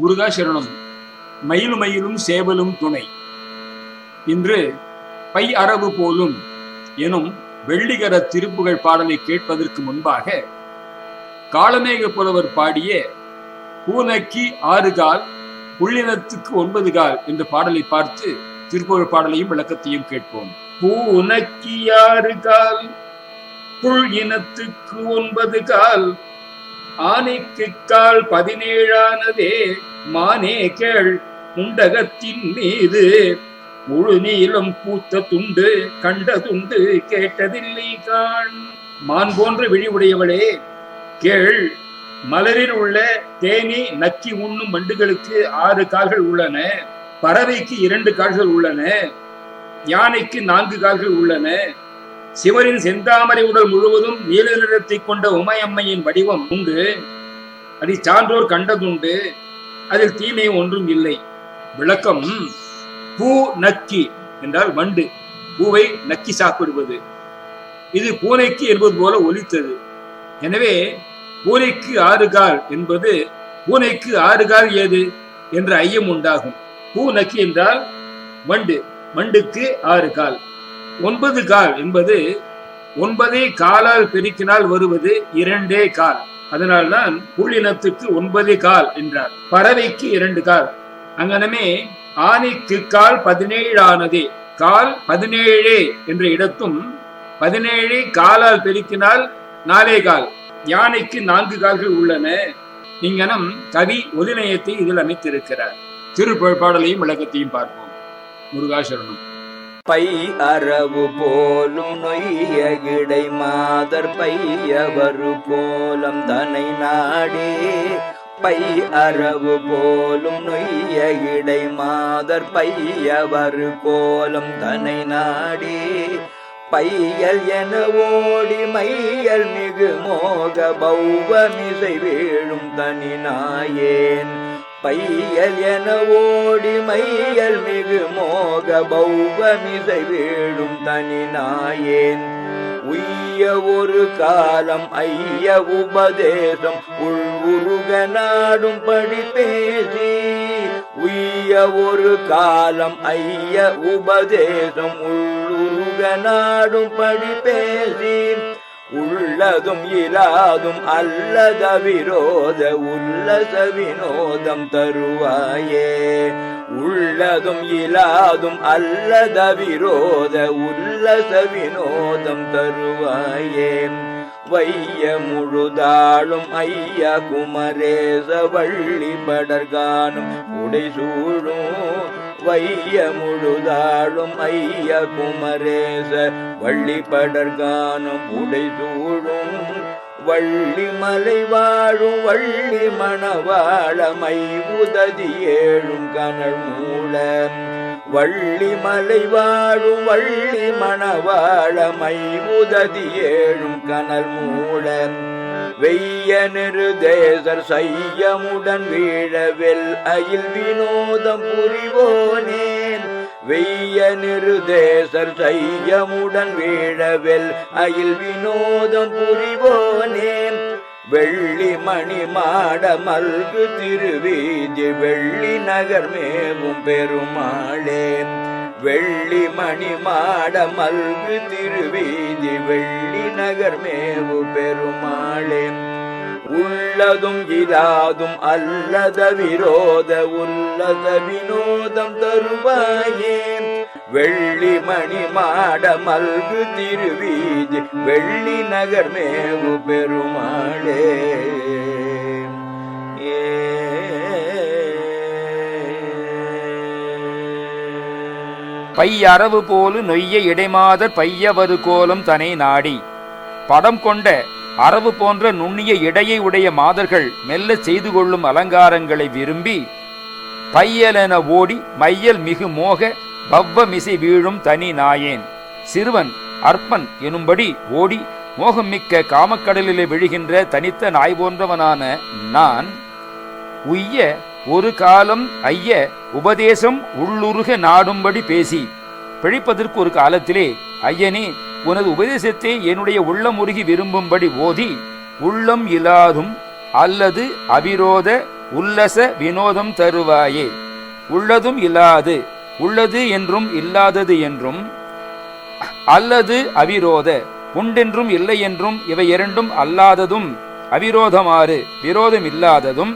முருகா சரணம். மயிலும் மயிலும் சேவலும் துணை. இன்று பை அரவு போலும் எனும் வெள்ளிகர திருப்புகழ் பாடலை கேட்பதற்கு முன்பாக காளமேக புலவர் பாடிய பூனைக்கு ஆறு கால் புள்ளினத்துக்கு ஒன்பது கால் என்ற பாடலை பார்த்து திருப்புகழ் பாடலையும் விளக்கத்தையும் கேட்போம். பூனைக்கு ஆறு கால் புல் இனத்துக்கு ஒன்பது கால் ஆனைக்கு கால் பதினேழானதே மானே கேள் முண்டகத்தின் மீது. முழு நீளம் பூத்த துண்டு கண்ட துண்டு கேட்டதில்லை காண். மான் போன்ற விழி உடையவளே கேள். மலரில் உள்ள தேனி நக்கி உண்ணும் வண்டுகளுக்கு ஆறு கால்கள் உள்ளன பறவைக்கு இரண்டு கால்கள் உள்ளன யானைக்கு நான்கு கால்கள் உள்ளன. சிவரின் செந்தாமரை உடல் முழுவதும் நீல நிறத்தை கொண்ட உமையம்மையின் வடிவம் உண்டு. அதை சான்றோர் கண்டதுண்டு. அதில் தீமை ஒன்றும் இல்லை. விளக்கம் பூ நக்கி என்றால் வண்டு. பூவை நக்கி சாப்பிடுவது. இது பூனைக்கு என்பது போல ஒலித்தது. எனவே பூனைக்கு ஆறு கால் என்பது பூனைக்கு ஆறு கால் ஏது என்ற ஐயம் உண்டாகும். பூ நக்கி என்றால் வண்டு. வண்டுக்கு ஆறு கால் ஒன்பது கால் என்பது ஒன்பதே காலால் பெருக்கினால் வருவது இரண்டே கால். அதனால்தான் புள்ளினத்துக்கு ஒன்பதே கால் என்றார். பறவைக்கு இரண்டு கால். அங்கனமே ஆனைக்கு கால் பதினேழு ஆனதே கால் பதினேழே என்ற இடத்தும் பதினேழை காலால் பெருக்கினால் நாலே கால். யானைக்கு நான்கு கால்கள் உள்ளன. இங்கனம் கவி ஒலிநயத்தை இதில் அமைத்திருக்கிறார். திருப்பாடலையும் விளக்கத்தையும் பார்ப்போம். முருகாசரணம். பை அரவு போலும் நொய்ய கிடை மாதர் பையவரு போலம் தனை நாடே. பை அரவு போலும் நொய்ய இடை மாதர் பையவரு போலம் தனை நாடே. பையல் என ஓடி மையல் மிகு மோக பௌவமிசை வேழும் தனி நாயேன். பையல் என ஓடி மையல் மிகு மோக பௌவமிசை வீழும் தனி நாயேன். உய்ய ஒரு காலம் ஐய உபதேசம் உள்வுருக நாடும் படி பேசி. உய்ய ஒரு காலம் ஐய உபதேசம் உள்ளுருக நாடும் படி பேசி. உள்ளதும் இலாதும் அல்லத விரோத உல்லச வினோதம் தருவாயே. உள்ளதும் இலாதும் அல்லத விரோத உல்லச வினோதம் தருவாயே. வைய முழுதாளும் ஐயா குமரேச வள்ளி படர்கானும் உடை சூழும். வைய முழுதாளும் ஐய குமரேச வள்ளி படர்கானும் உடை சூழும். வள்ளி மலை வாழும் வள்ளி மணவாழமை உததி ஏழும் கனல் மூலம். வள்ளி மலை வாழும் வள்ளி மணவாழமை உததி ஏழும் கனல் மூடன் வெய்ய நிருதேசர் சையமுடன் வீழவில் அயில் வினோதம் புரிவோனேன். வெய்ய நிருதேசர் சையமுடன் வீழவில் அயில் வினோதம் புரிவோனேன். வெள்ளி மணி மாட மல்கு திருவீதி வெள்ளி நகர் மேவும் பெருமாளே. வெள்ளி மணி மாட மல்கு திருவீதி வெள்ளி நகர் மேவு பெருமாளே. உள்ளதும் இலாதும் அல்லத விரோத உள்ளத வினோதம் தருவாயேன் வெள்ளி மணி மாட மல்கு திருவீதி வெள்ளி நகர் மேவு பெருமாளே. பை அரவு போலு நொய்ய இடைமாதர் பையவது கோலம் தனை நாடி. படம் கொண்ட அரவு போன்ற நுண்ணிய இடையை உடைய மாதர்கள் மெல்ல செய்து கொள்ளும் அலங்காரங்களை விரும்பி பையலென ஓடி மையல் மிகு மோக பவ்வமிசை வீழும் தனி நாயேன். சிறுவன் அற்பன் எனும்படி ஓடி மோகமிக்க காமக்கடலிலே விழுகின்ற தனித்த நாய் போன்றவனான நான் உய்ய ஒரு காலம் ஐய உபதேசம் உள்ளுருக நாடும்படி பேசி பிழைப்பதற்கு ஒரு காலத்திலே ஐயனே உனது உபதேசத்தை என்னுடைய உள்ளம் உருகி விரும்பும்படி ஓதி உள்ளம் இலாதும் அல்லது அவிரோத உல்லச வினோதம் தருவாயே. உள்ளதும் இல்லாது உள்ளது என்றும் இல்லாதது என்றும் அல்லது அவிரோத உண்டென்றும் இல்லை என்றும் இவை இரண்டும் அல்லாததும் அவிரோதமாறு விரோதம் இல்லாததும்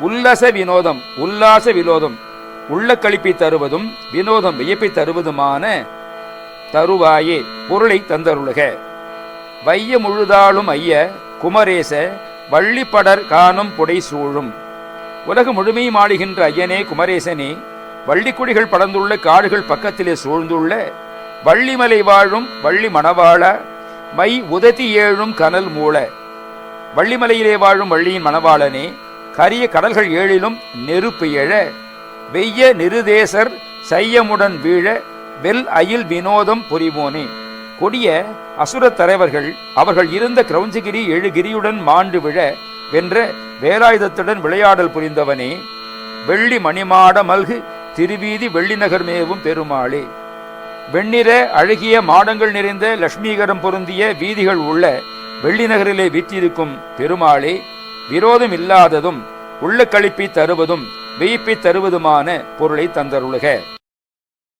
உல்லச வினோதம் உல்லாச வினோதம் உள்ள கழிப்பை தருவதும் வினோதம் வியப்பை தருவதுமான தருவாயே பொருளை தந்தருளுக. வைய முழுதாளும் ஐய குமரேச வள்ளிப்படர் காணும் புடை சூழும். உலகம் முழுமையும் ஆடுகின்ற ஐயனே குமரேசனே வள்ளிக்குடிகள் படர்ந்துள்ள காடுகள் பக்கத்திலே சூழ்ந்துள்ள வள்ளிமலை வாழும் வள்ளி மணவாள மை உதத்தி ஏழும் கனல் மூல வள்ளிமலையிலே வாழும் வள்ளியின் மணவாளனே கரிய கடல்கள் ஏழிலும் நெருப்பு எழ வெய்ய நிருதேசர் சையமுடன் வீழ வெல் அயில் வினோதம் புரிவோனே. கொடிய அசுரத் தலைவர்கள் அவர்கள் இருந்த கிரௌஞ்சகிரி எழுகிரியுடன் மாண்டு விழ வென்ற வேலாயுதத்துடன் விளையாடல் புரிந்தவனே. வெள்ளி மணிமாட மல்கு திருவீதி வெள்ளிநகர் மேவும் பெருமாளே. வெண்ணிற அழகிய மாடங்கள் நிறைந்த லட்சுமீகரம் பொருந்திய வீதிகள் உள்ள வெள்ளிநகரிலே வீற்றிருக்கும் பெருமாளே விரோதம் இல்லாததும் உள்ள கழிப்பை தருவதும் வெயிப்பை தருவதுமான பொருளை தந்தருளுக.